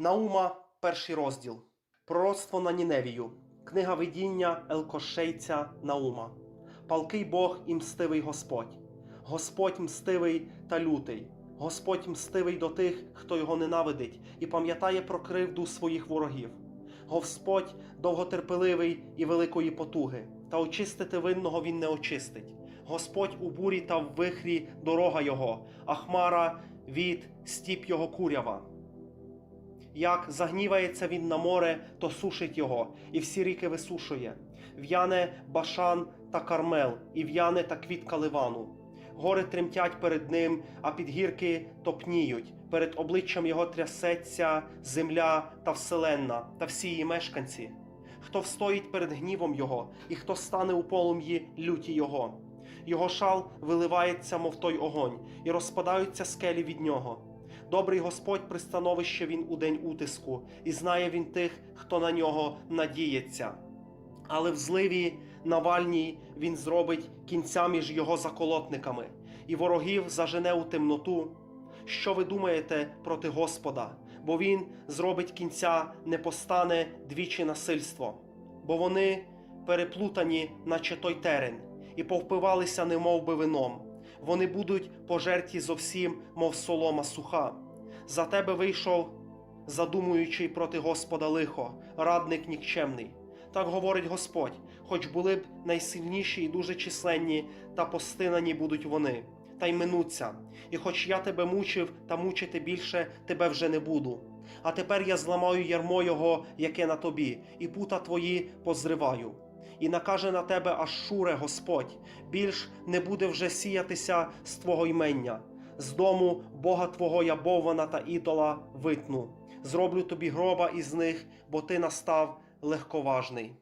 Наума, перший розділ. Пророцтво на Ніневію. Книга видіння Елкошейця Наума. Палкий Бог і мстивий Господь. Господь мстивий та лютий. Господь мстивий до тих, хто його ненавидить, і пам'ятає про кривду своїх ворогів. Господь довготерпеливий і великої потуги, та очистити винного він не очистить. Господь у бурі та в вихрі дорога його, а хмара від стіп його курява. Як загнівається він на море, то сушить його, і всі ріки висушує. В'яне башан та кармел, і в'яне та квітка ливану. Гори тремтять перед ним, а підгірки топніють. Перед обличчям його трясеться земля та вселенна, та всі її мешканці. Хто встоїть перед гнівом його, і хто стане у полум'ї люті його. Його шал виливається, мов той огонь, і розпадаються скелі від нього. Добрий Господь пристановище він у день утиску, і знає він тих, хто на нього надіється. Але в зливі Навальній він зробить кінця між його заколотниками, і ворогів зажене у темноту. Що ви думаєте проти Господа? Бо він зробить кінця, не постане двічі насильство, бо вони переплутані, наче той терен, і повпивалися, немов би вином. Вони будуть пожерті зовсім, мов солома суха. За тебе вийшов, задумуючий проти Господа лихо, радник нікчемний. Так говорить Господь, хоч були б найсильніші і дуже численні, та постинані будуть вони, та й минуться. І хоч я тебе мучив та мучити більше, тебе вже не буду. А тепер я зламаю ярмо його, яке на тобі, і пута твої позриваю. І накаже на тебе аж шуре Господь, більш не буде вже сіятися з твого ймення. З дому Бога Твого Ябована та ідола витну. Зроблю тобі гроба із них, бо ти настав легковажний.